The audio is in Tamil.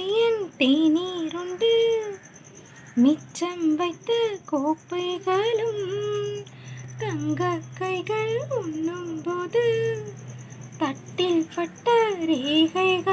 பையன் தேநீருண்டு. மிச்சம் வைத்த கோப்பைகளும் தங்க கைகள் உண்ணும் போது தட்டில் பட்ட ரேகைகள்